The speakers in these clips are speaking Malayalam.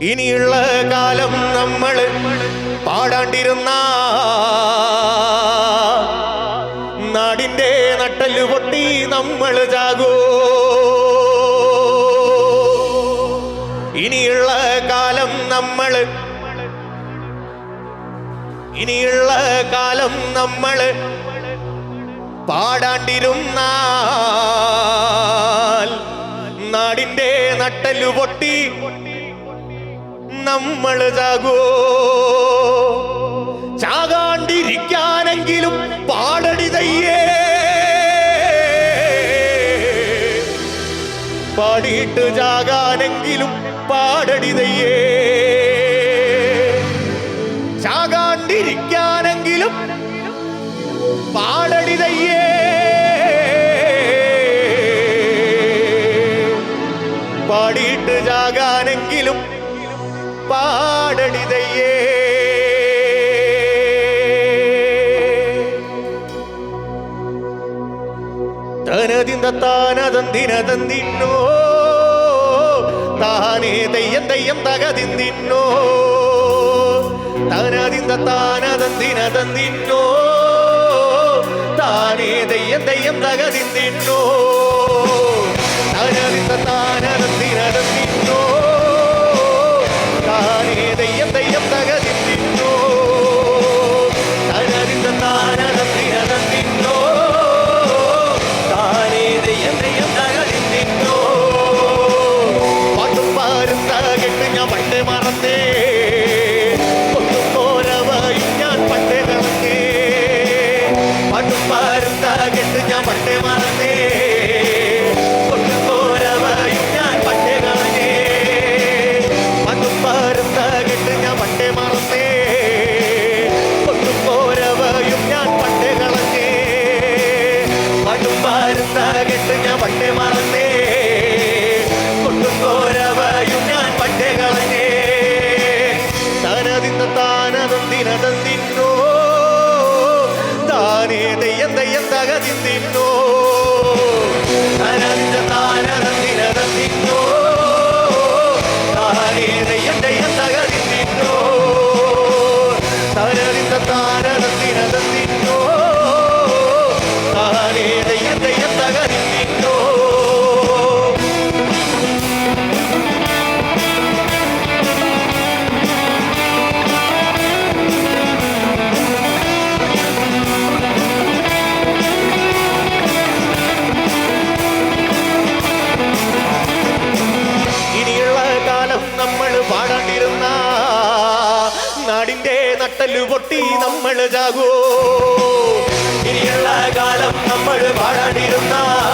ഇനിയുള്ള കാലം നമ്മൾ പാടാണ്ടിരുന്ന നാടിന്റെ നട്ടൽ പൊട്ടി നമ്മൾ ചാകൂ. ഇനിയുള്ള കാലം നമ്മൾ ഇനിയുള്ള കാലം നമ്മൾ പാടാണ്ടിരുന്ന നാടിന്റെ നട്ടൽ പൊട്ടി നമ്മളതാകോ ചാകാണ്ടിരിക്കാനെങ്കിലും പാടടി തയ്യേ പാടിയിട്ട് ചാകാനെങ്കിലും പാടടി തയ്യേ ತನದಿಂದ ತಾನದಂದಿನದಂದಿನ್ನೋ ತಾನೇ ದಯ್ಯಂ ದಯ್ಯಂ ತಗದಿಂದಿನ್ನೋ ತನದಿಂದ ತಾನದಂದಿನದಂದಿನ್ನೋ ತಾನೇ ದಯ್ಯಂ ದಯ್ಯಂ ತಗದಿಂದಿನ್ನೋ ಜ್ಞಾನವಂ ದಿನದಂದಿನ್ನೋ ತಾನೇ ದಯ್ಯಂ ದಯ್ಯಂ ತಗದಿಂದಿನ್ನೋ ಅನಂತ ತಾನದಂ ದಿನದಂದಿನ್ನೋ ತಾನೇ ದಯ್ಯಂ ದಯ್ಯಂ ತಗದಿಂದಿನ್ನೋ ತರಲಿಂದ ತಾನ കട്ടൽ പൊട്ടി നമ്മൾ ജാകോ ഇനിയുള്ള കാലം നമ്മൾ പാടാണ്ടിരുന്നാൽ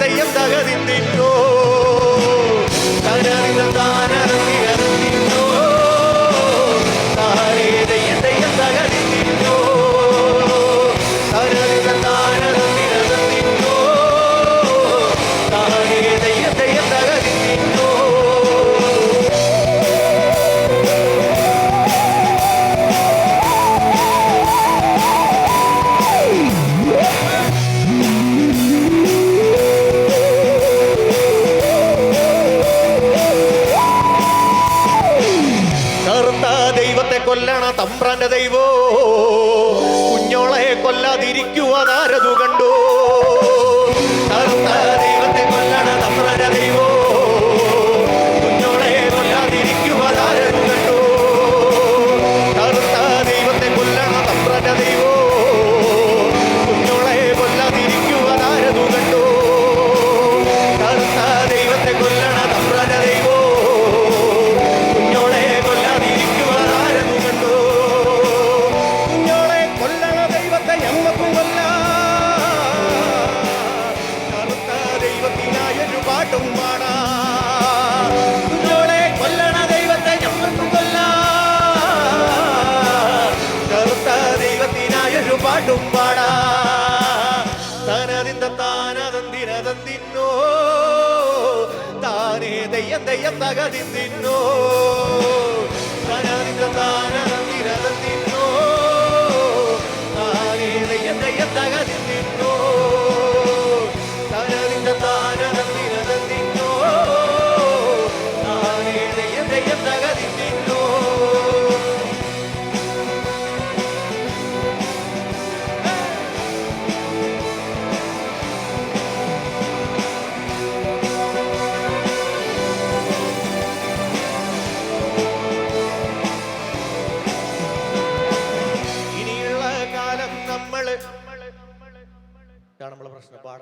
தெய்யம் தகதிந்திட்டோ കൊല്ലണ തമ്പ്രന്റെ ദൈവോ. കുഞ്ഞോളെ കൊല്ലാതിരിക്കുവാനാരതു കണ്ടോ? ತಗದಿಂದಿನ್ನೋ ತಾನೇ ದಯ್ಯ ದಯ್ಯ ತಗದಿಂದಿನ್ನೋ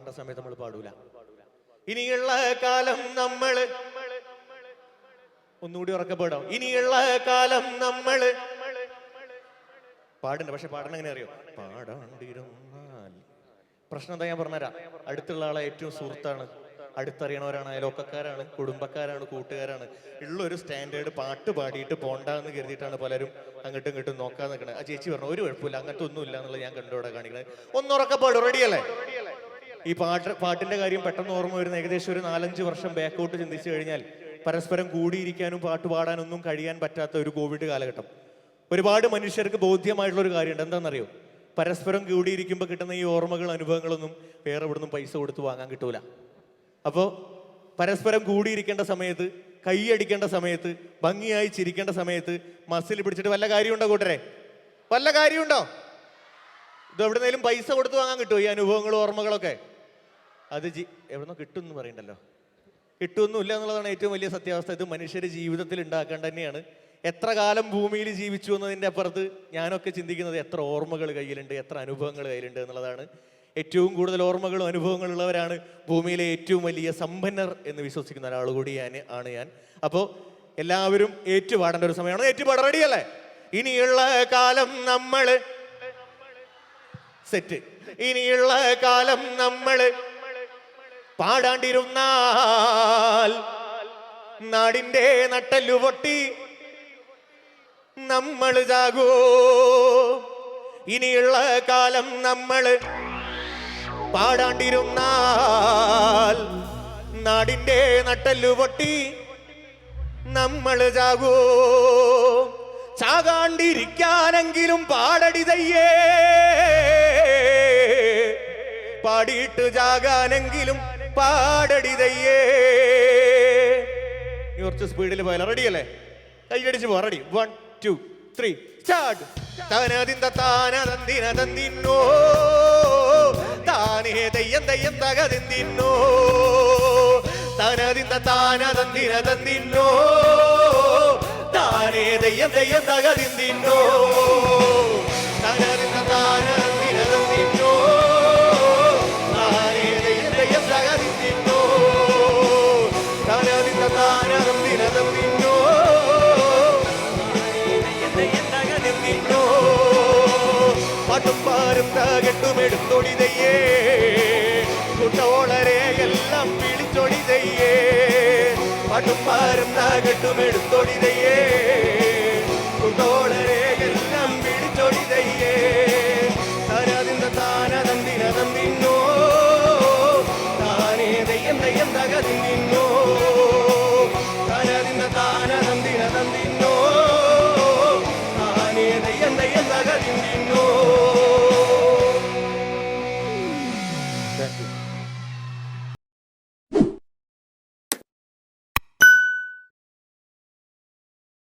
പാടേണ്ട സമയത്ത് നമ്മൾ പാടൂല. ഇനിയുള്ള കാലം നമ്മൾ ഒന്നുകൂടി ഉറക്കപ്പെടാം ഇനിയുള്ള കാലം നമ്മൾ പാടുണ്ട് പക്ഷെ പാടണം എങ്ങനെ അറിയോ? പാടാണ്ടിരുന്നാൽ. പ്രശ്നം എന്താ ഞാൻ പറഞ്ഞുതരാം. അടുത്തുള്ള ആളെ ഏറ്റവും സുഹൃത്താണ്. അടുത്തറിയണവരാണ് അയലോക്കക്കാരാണ് കുടുംബക്കാരാണ് കൂട്ടുകാരാണ്. ഉള്ള ഒരു സ്റ്റാൻഡേർഡ് പാട്ട് പാടിയിട്ട് പോണ്ടാന്ന് കരുതിയിട്ടാണ് പലരും അങ്ങോട്ടും ഇങ്ങോട്ടും നോക്കാൻ നിൽക്കുന്നത് ആ ചേച്ചി പറഞ്ഞു ഒരു കുഴപ്പമില്ല അങ്ങനത്തെ ഒന്നുമില്ല എന്നുള്ളത് ഞാൻ കണ്ടോടെ കാണിക്കുന്നത് ഒന്നുറക്കപ്പാട് പാടും റെഡിയല്ലേ ഈ പാട്ട് പാട്ടിന്റെ കാര്യം പെട്ടെന്ന് ഓർമ്മ വരുന്ന ഏകദേശം ഒരു നാലഞ്ച് വർഷം ബാക്കൗട്ട് ചിന്തിച്ചു കഴിഞ്ഞാൽ പരസ്പരം കൂടിയിരിക്കാനും പാട്ട് പാടാനൊന്നും കഴിയാൻ പറ്റാത്ത ഒരു കോവിഡ് കാലഘട്ടം. ഒരുപാട് മനുഷ്യർക്ക് ബോധ്യമായിട്ടുള്ള ഒരു കാര്യമുണ്ട്. എന്താണെന്നറിയോ? പരസ്പരം കൂടിയിരിക്കുമ്പോൾ കിട്ടുന്ന ഈ ഓർമ്മകൾ അനുഭവങ്ങളൊന്നും വേറെ ഇവിടുന്ന് പൈസ കൊടുത്ത് വാങ്ങാൻ കിട്ടൂല. അപ്പോൾ പരസ്പരം കൂടിയിരിക്കേണ്ട സമയത്ത് കൈയടിക്കേണ്ട സമയത്ത് ഭംഗിയായി ചിരിക്കേണ്ട സമയത്ത് മസിൽ പിടിച്ചിട്ട് വല്ല കാര്യമുണ്ടോ കൂട്ടരെ? വല്ല കാര്യമുണ്ടോ? ഇത് എവിടെന്നേലും പൈസ കൊടുത്ത് വാങ്ങാൻ കിട്ടുമോ ഈ അനുഭവങ്ങളും ഓർമ്മകളൊക്കെ? അത് ജി എവിടുന്നോ കിട്ടും എന്ന് പറയണ്ടല്ലോ. കിട്ടുമൊന്നുമില്ല എന്നുള്ളതാണ് ഏറ്റവും വലിയ സത്യാവസ്ഥ. ഇത് മനുഷ്യര് ജീവിതത്തിൽ ഉണ്ടാക്കേണ്ട തന്നെയാണ്. എത്ര കാലം ഭൂമിയിൽ ജീവിച്ചു എന്നതിന്റെ അപ്പുറത്ത് ഞാനൊക്കെ ചിന്തിക്കുന്നത് എത്ര ഓർമ്മകൾ കയ്യിലുണ്ട് എത്ര അനുഭവങ്ങൾ കയ്യിലുണ്ട് എന്നുള്ളതാണ്. ഏറ്റവും കൂടുതൽ ഓർമ്മകളും അനുഭവങ്ങളും ഉള്ളവരാണ് ഭൂമിയിലെ ഏറ്റവും വലിയ സമ്പന്നർ എന്ന് വിശ്വസിക്കുന്ന ഒരാൾ കൂടി ഞാൻ ആണ് ഞാൻ. അപ്പോൾ എല്ലാവരും ഏറ്റുപാടേണ്ട ഒരു സമയമാണ്. ഏറ്റുപാട് റെഡിയല്ലേ ഇനിയുള്ള കാലം നമ്മൾ സെറ്റ്. ഇനിയുള്ള കാലം നമ്മൾ പാടാണ്ടിരുന്നാൽ നാടിന്റെ നട്ടല്ലു പൊട്ടി നമ്മൾ ചാകൂ. ഇനിയുള്ള കാലം നമ്മൾ പാടാണ്ടിരുന്നാൽ നാടിന്റെ നട്ടല്ലു പൊട്ടി നമ്മൾ ചാകൂ. ചാകാണ്ടിരിക്കാനെങ്കിലും പാടടി തയ്യേ പാടിയിട്ട് ജാകാനെങ്കിലും പാടടി തയ്യേ ഇനി കുറച്ച് സ്പീഡിൽ പോയാലോ? റെഡി അല്ലേ? കൈയടിച്ച് പോവാ. Ready one two three start താനതിന്ത താനതന്തിന തന്തിന്നോ താനേ തെയ്യം തെയ്യം തകതിന്തിന്നോ. താനതിന്ത തന്തിന്നോ താനേ തെയ്യം തെയ്യം തകതിന്തിന്നോ. താനതിന്ത எடுத்தொழிதையே கூட்டோளரே எல்லாம் பிடிச்சொழிதையே படும் பாரும் நாகட்டும் எடுத்தொழிதையே கூட்டோளர்